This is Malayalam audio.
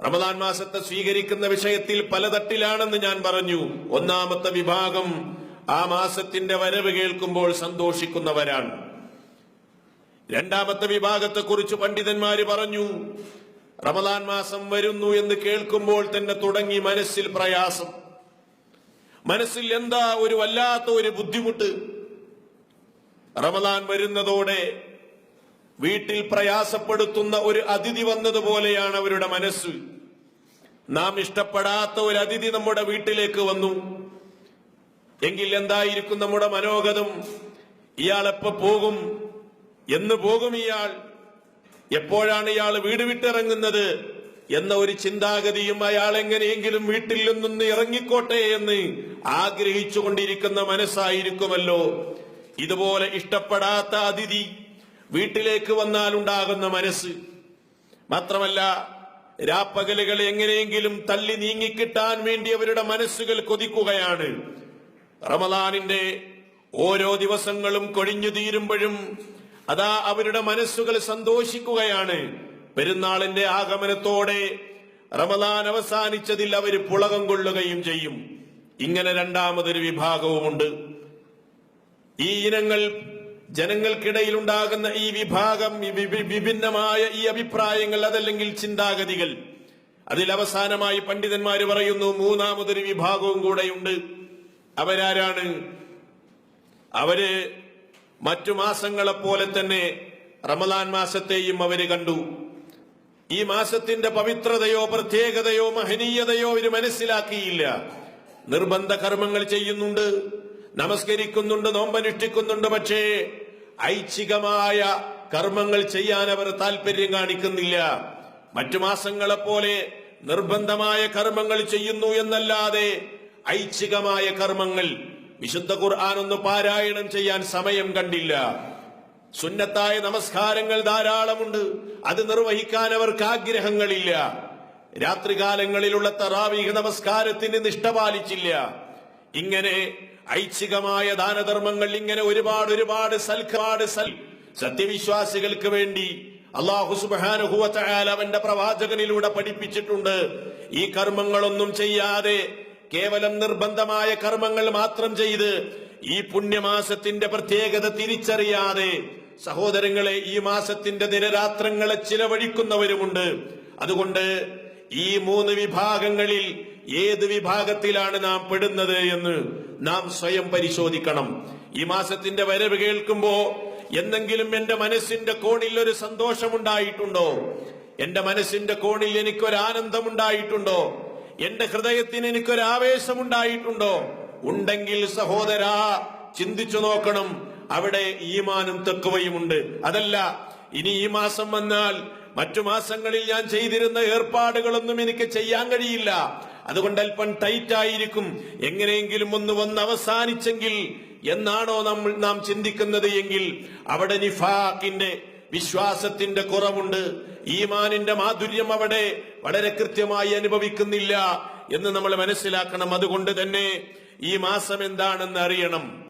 റമദാൻ മാസത്തെ സ്വീകരിക്കുന്ന വിഷയത്തിൽ പലതട്ടിലാണെന്ന് ഞാൻ പറഞ്ഞു. ഒന്നാമത്തെ വിഭാഗം ആ മാസത്തിന്റെ വരവ് കേൾക്കുമ്പോൾ സന്തോഷിക്കുന്നവരാണ്. രണ്ടാമത്തെ വിഭാഗത്തെക്കുറിച്ച് പണ്ഡിതന്മാര് പറഞ്ഞു റമദാൻ മാസം വരുന്നു എന്ന് കേൾക്കുമ്പോൾ തന്നെ തുടങ്ങി മനസ്സിൽ പ്രയാസം. മനസ്സിൽ എന്താ ഒരു വല്ലാത്ത ഒരു ബുദ്ധിമുട്ട്. റമദാൻ വരുന്നതോടെ വീട്ടിൽ പ്രയാസപ്പെടുത്തുന്ന ഒരു അതിഥി വന്നതുപോലെയാണ് അവരുടെ മനസ്സ്. നാം ഇഷ്ടപ്പെടാത്ത ഒരു അതിഥി നമ്മുടെ വീട്ടിലേക്ക് വന്നു. എങ്കിൽ എന്തായിരിക്കും നമ്മുടെ മനോഗതം? ഇയാൾ എപ്പോ പോകും? എന്ന് പോകും ഇയാൾ. എപ്പോഴാണ് ഇയാൾ വീട് വിട്ടിറങ്ങുന്നത്? എന്ന ഒരു ചിന്താഗതിയും അയാൾ എങ്ങനെയെങ്കിലും വീട്ടിൽ നിന്നൊന്ന് ഇറങ്ങിക്കോട്ടെ എന്ന് ആഗ്രഹിച്ചു കൊണ്ടിരിക്കുന്ന മനസ്സായിരിക്കുമല്ലോ. ഇതുപോലെ ഇഷ്ടപ്പെടാത്ത അതിഥി വീട്ടിലേക്ക് വന്നാൽ ഉണ്ടാകുന്ന മനസ്സ്. മാത്രമല്ല രാപ്പകലുകൾ എങ്ങനെയെങ്കിലും തല്ലി നീങ്ങിക്കിട്ടാൻ വേണ്ടി അവരുടെ മനസ്സുകൾ കൊതിക്കുകയാണ്. റമദാനിന്റെ ഓരോ ദിവസങ്ങളും കൊഴിഞ്ഞു തീരുമ്പോഴും അതാ അവരുടെ മനസ്സുകൾ സന്തോഷിക്കുകയാണ്. പെരുന്നാളിന്റെ ആഗമനത്തോടെ റമദാൻ അവസാനിച്ചതിൽ അവർ പുളകം കൊള്ളുകയും ചെയ്യും. ഇങ്ങനെ രണ്ടാമതൊരു വിഭാഗവുമുണ്ട്. ഈ ഇനങ്ങൾ ജനങ്ങൾക്കിടയിൽ ഉണ്ടാകുന്ന ഈ വിഭാഗം വിഭിന്നമായ ഈ അഭിപ്രായങ്ങൾ അതല്ലെങ്കിൽ ചിന്താഗതികൾ. അതിൽ അവസാനമായി പണ്ഡിതന്മാർ പറയുന്നു മൂന്നാമതൊരു വിഭാഗവും കൂടെയുണ്ട്. അവരാരാണ്? അവർ മറ്റു മാസങ്ങളെ പോലെ തന്നെ റമദാൻ മാസത്തെയും അവർ കണ്ടു. ഈ മാസത്തിന്റെ പവിത്രതയോ പ്രത്യേകതയോ മഹനീയതയോ അവർ മനസ്സിലാക്കിയില്ല. നിർബന്ധ കർമ്മങ്ങൾ ചെയ്യുന്നുണ്ട് നമസ്കരിക്കുന്നുണ്ട് നോമ്പനുഷ്ഠിക്കുന്നുണ്ട് പക്ഷേ ഐച്ഛികമായ കർമ്മങ്ങൾ ചെയ്യാൻ അവർ താല്പര്യം കാണിക്കുന്നില്ല. മറ്റു മാസങ്ങളെ പോലെ നിർബന്ധമായ കർമ്മങ്ങൾ ചെയ്യുന്നു എന്നല്ലാതെ ഐച്ഛികമായ കർമ്മങ്ങൾ വിശുദ്ധ ഖുർആൻ ഒന്ന് പാരായണം ചെയ്യാൻ സമയം കണ്ടില്ല. സുന്നത്തായ നമസ്കാരങ്ങൾ ധാരാളമുണ്ട്. അത് നിർവഹിക്കാൻ അവർക്ക് ആഗ്രഹങ്ങളില്ല. രാത്രികാലങ്ങളിലുള്ള തറാവീഹ നമസ്കാരത്തിന് നിഷ്ഠ പാലിച്ചില്ല. ഇങ്ങനെ ഐച്ഛികമായ ദാനധർമ്മങ്ങൾ ഇങ്ങനെ ഒരുപാട് ഒരുപാട് സൽക്കാട് സൽ. സത്യവിശ്വാസികൾക്ക് വേണ്ടി അള്ളാഹു സുബാനുഹുവല അവന്റെ പ്രവാചകനിലൂടെ പഠിപ്പിച്ചിട്ടുണ്ട്. ഈ കർമ്മങ്ങളൊന്നും ചെയ്യാതെ കേവലം നിർബന്ധമായ കർമ്മങ്ങൾ മാത്രം ചെയ്ത് ഈ പുണ്യമാസത്തിന്റെ പ്രത്യേകത തിരിച്ചറിയാതെ സഹോദരങ്ങളെ ഈ മാസത്തിന്റെ ദിനരാത്രങ്ങളെ ചിലവഴിക്കുന്നവരുമുണ്ട്. അതുകൊണ്ട് ഈ മൂന്ന് വിഭാഗങ്ങളിൽ ഏത് വിഭാഗത്തിലാണ് നാം പെടുന്നത് എന്ന് നാം സ്വയം പരിശോധിക്കണം. ഈ മാസത്തിന്റെ വരവ് കേൾക്കുമ്പോ എന്തെങ്കിലും എന്റെ മനസ്സിന്റെ കോണിൽ ഒരു സന്തോഷമുണ്ടായിട്ടുണ്ടോ? എന്റെ മനസ്സിന്റെ കോണിൽ എനിക്കൊരു ആനന്ദമുണ്ടായിട്ടുണ്ടോ എന്റെ ഹൃദയത്തിന് എനിക്കൊരു ആവേശമുണ്ടായിട്ടുണ്ടോ ഉണ്ടെങ്കിൽ സഹോദരാ ചിന്തിച്ചു നോക്കണം. അവിടെ ഈമാനും തെക്കുവയുമുണ്ട് അതല്ല ഇനി ഈ മാസം വന്നാൽ മറ്റു മാസങ്ങളിൽ ഞാൻ ചെയ്തിരുന്ന ഏർപ്പാടുകളൊന്നും എനിക്ക് ചെയ്യാൻ കഴിയില്ല. അതുകൊണ്ട് അല്പം ടൈറ്റ് ആയിരിക്കും. എങ്ങനെയെങ്കിലും ഒന്ന് വന്ന് അവസാനിച്ചെങ്കിൽ എന്നാണോ നമ്മൾ നാം ചിന്തിക്കുന്നത് എങ്കിൽ അവിടെ നിഫാക്കിന്റെ വിശ്വാസത്തിന്റെ കുറവുണ്ട്. ഈമാനിന്റെ മാധുര്യം അവിടെ വളരെ കൃത്യമായി അനുഭവിക്കുന്നില്ല എന്ന് നമ്മൾ മനസ്സിലാക്കണം. അതുകൊണ്ട് തന്നെ ഈ മാസം എന്താണെന്ന് അറിയണം.